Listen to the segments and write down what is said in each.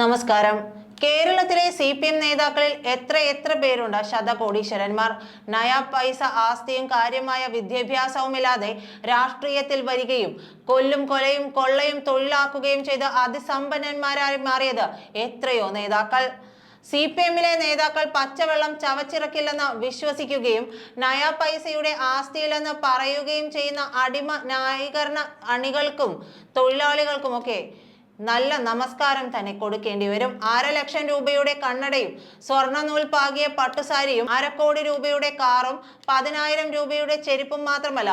നമസ്കാരം. കേരളത്തിലെ C P M നേതാക്കളിൽ എത്ര എത്ര പേരുണ്ട്? ശതകോടീശ്വരന്മാർ നയാ പൈസ ആസ്തിയും കാര്യമായ വിദ്യാഭ്യാസവുമില്ലാതെ രാഷ്ട്രീയത്തിൽ വരികയും കൊല്ലും കൊലയും കൊള്ളയും തൊഴിലാക്കുകയും ചെയ്ത് അതിസമ്പന്നന്മാരായി മാറിയത് എത്രയോ നേതാക്കൾ. സി പി എമ്മിലെ നേതാക്കൾ പച്ചവെള്ളം ചവച്ചിറക്കില്ലെന്ന് വിശ്വസിക്കുകയും നയാ പൈസയുടെ ആസ്തിയിലെന്ന് പറയുകയും ചെയ്യുന്ന അടിമ ന്യായീകരണ അണികൾക്കും തൊഴിലാളികൾക്കുമൊക്കെ നല്ല നമസ്കാരം തന്നെ കൊടുക്കേണ്ടി വരും. അര ലക്ഷം രൂപയുടെ കണ്ണടയും സ്വർണ നൂൽ പാകിയ പട്ടുസാരിയും അരക്കോടി രൂപയുടെ കാറും പതിനായിരം രൂപയുടെ ചെരുപ്പും മാത്രമല്ല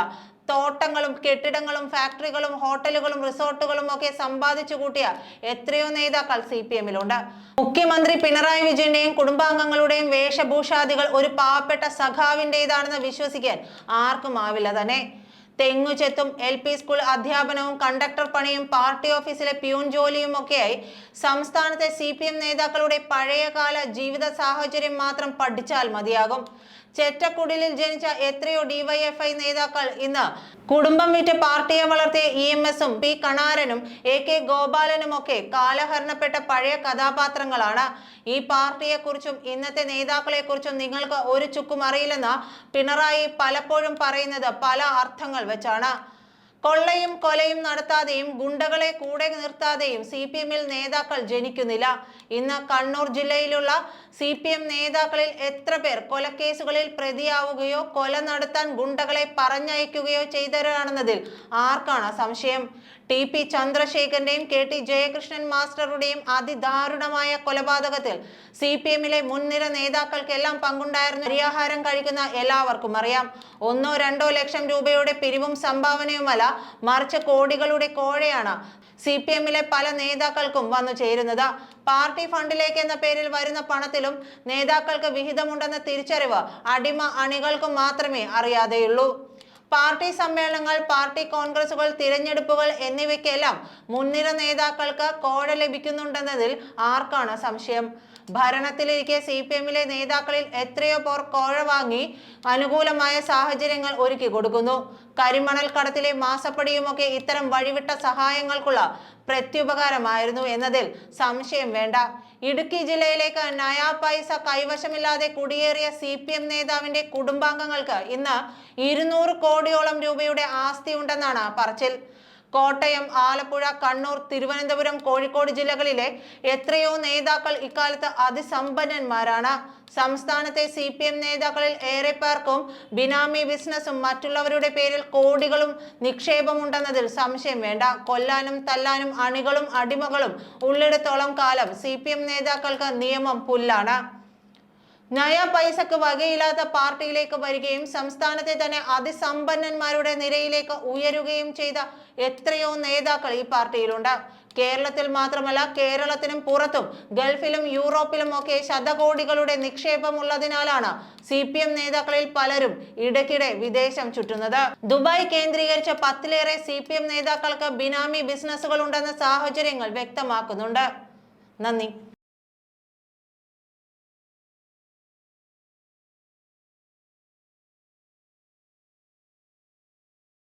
തോട്ടങ്ങളും കെട്ടിടങ്ങളും ഫാക്ടറികളും ഹോട്ടലുകളും റിസോർട്ടുകളും ഒക്കെ സമ്പാദിച്ചു കൂട്ടിയ എത്രയോ നേതാക്കൾ സി പി എമ്മിലുണ്ട്. മുഖ്യമന്ത്രി പിണറായി വിജയന്റെയും കുടുംബാംഗങ്ങളുടെയും വേഷഭൂഷാദികൾ ഒരു പാവപ്പെട്ട സഖാവിന്റെതാണെന്ന് വിശ്വസിക്കാൻ ആർക്കും ആവില്ല തന്നെ. തെങ്ങുചെത്തും എൽ പി സ്കൂൾ അധ്യാപനവും കണ്ടക്ടർ പണിയും പാർട്ടി ഓഫീസിലെ പ്യൂൺ ജോലിയും ഒക്കെയായി. സംസ്ഥാനത്തെ സി പി എം നേതാക്കളുടെ പഴയകാല ജീവിത സാഹചര്യം മാത്രം പഠിച്ചാൽ മതിയാകും. ചെറ്റക്കുടിലിൽ ജനിച്ച എത്രയോ ഡിവൈഎഫ്ഐ നേതാക്കൾ ഇന്ന് കുടുംബം വിറ്റ് പാർട്ടിയെ വളർത്തിയ ഇ എം എസും പി കണാരനും എ കെ ഗോപാലനും ഒക്കെ കാലഹരണപ്പെട്ട പഴയ കഥാപാത്രങ്ങളാണ്. ഈ പാർട്ടിയെക്കുറിച്ചും ഇന്നത്തെ നേതാക്കളെക്കുറിച്ചും നിങ്ങൾക്ക് ഒരു ചുക്കും അറിയില്ലെന്ന് പിണറായി പലപ്പോഴും പറയുന്നത് പല അർത്ഥങ്ങൾ വെച്ചാണ് കൊള്ളയും കൊലയും നടത്താതെയും ഗുണ്ടകളെ കൂടെ നിർത്താതെയും സി പി എമ്മിൽ നേതാക്കൾ ജനിക്കുന്നില്ല. ഇന്ന് കണ്ണൂർ ജില്ലയിലുള്ള സി പി എം നേതാക്കളിൽ എത്ര പേർ കൊലക്കേസുകളിൽ പ്രതിയാവുകയോ കൊല നടത്താൻ ഗുണ്ടകളെ പറഞ്ഞയക്കുകയോ ചെയ്തവരാണെന്നതിൽ ആർക്കാണ് സംശയം? ടി പി ചന്ദ്രശേഖരന്റെയും കെ ടി ജയകൃഷ്ണൻ മാസ്റ്ററുടെയും അതിദാരുണമായ കൊലപാതകത്തിൽ സി പി എമ്മിലെ മുൻനിര നേതാക്കൾക്കെല്ലാം പങ്കുണ്ടായിരുന്ന പരിയാഹാരം കഴിക്കുന്ന എല്ലാവർക്കും അറിയാം. ഒന്നോ രണ്ടോ ലക്ഷം രൂപയുടെ പിരിവും സംഭാവനയുമല്ല മറിച്ച് കോടികളുടെ കോഴയാണ്. സി പി എമ്മിലെ പല നേതാക്കൾക്കും വന്നു ചേരുന്നത്. പാർട്ടി ഫണ്ടിലേക്ക് എന്ന പേരിൽ വരുന്ന പണത്തിലും നേതാക്കൾക്ക് വിഹിതമുണ്ടെന്ന തിരിച്ചറിവ് അടിമ അണികൾക്ക് മാത്രമേ അറിയാതെയുള്ളൂ. പാർട്ടി സമ്മേളനങ്ങൾ പാർട്ടി കോൺഗ്രസുകൾ തിരഞ്ഞെടുപ്പുകൾ എന്നിവയ്ക്കെല്ലാം മുൻനിര നേതാക്കൾക്ക് കോഴ ലഭിക്കുന്നുണ്ടെന്നതിൽ ആർക്കാണ് സംശയം? ഭരണത്തിലിരിക്കെ സി പി എമ്മിലെ നേതാക്കളിൽ എത്രയോ പേർ കോഴ വാങ്ങി അനുകൂലമായ സാഹചര്യങ്ങൾ ഒരുക്കി കൊടുക്കുന്നു. കരിമണൽ കടത്തിലെ മാസപ്പടിയുമൊക്കെ ഇത്തരം വഴിവിട്ട സഹായങ്ങൾക്കുള്ള പ്രത്യുപകാരമായിരുന്നു എന്നതിൽ സംശയം വേണ്ട. ഇടുക്കി ജില്ലയിലേക്ക് നയാ പൈസ കൈവശമില്ലാതെ കുടിയേറിയ സി പി എം നേതാവിന്റെ കുടുംബാംഗങ്ങൾക്ക് ഇന്ന് ഇരുന്നൂറ് കോടിയോളം രൂപയുടെ ആസ്തി ഉണ്ടെന്നാണ് പറച്ചിൽ. കോട്ടയം ആലപ്പുഴ കണ്ണൂർ തിരുവനന്തപുരം കോഴിക്കോട് ജില്ലകളിലെ എത്രയോ നേതാക്കൾ ഇക്കാലത്ത് അതിസമ്പന്നന്മാരാണ്. സംസ്ഥാനത്തെ സി പി എം നേതാക്കളിൽ ഏറെ പേർക്കും ബിനാമി ബിസിനസ്സും മറ്റുള്ളവരുടെ പേരിൽ കോടികളും നിക്ഷേപമുണ്ടെന്നതിൽ സംശയം വേണ്ട. കൊല്ലാനും തല്ലാനും അണികളും അടിമകളും ഉള്ളിടത്തോളം കാലം സി നേതാക്കൾക്ക് നിയമം പുല്ലാണ്. നയ പൈസക്ക് വകയില്ലാത്ത പാർട്ടിയിലേക്ക് വരികയും സംസ്ഥാനത്തെ തന്നെ അതിസമ്പന്നന്മാരുടെ നിരയിലേക്ക് ഉയരുകയും ചെയ്ത എത്രയോ നേതാക്കൾ ഈ പാർട്ടിയിലുണ്ട്. കേരളത്തിൽ മാത്രമല്ല കേരളത്തിനും പുറത്തും ഗൾഫിലും യൂറോപ്പിലും ഒക്കെ ശതകോടികളുടെ നിക്ഷേപമുള്ളതിനാലാണ് സി പി എം നേതാക്കളിൽ പലരും ഇടയ്ക്കിടെ വിദേശം ചുറ്റുന്നത് ദുബായ് കേന്ദ്രീകരിച്ച പത്തിലേറെ സി പി എം നേതാക്കൾക്ക് ബിനാമി ബിസിനസ്സുകൾ ഉണ്ടെന്ന സാഹചര്യങ്ങൾ വ്യക്തമാക്കുന്നുണ്ട്. നന്ദി.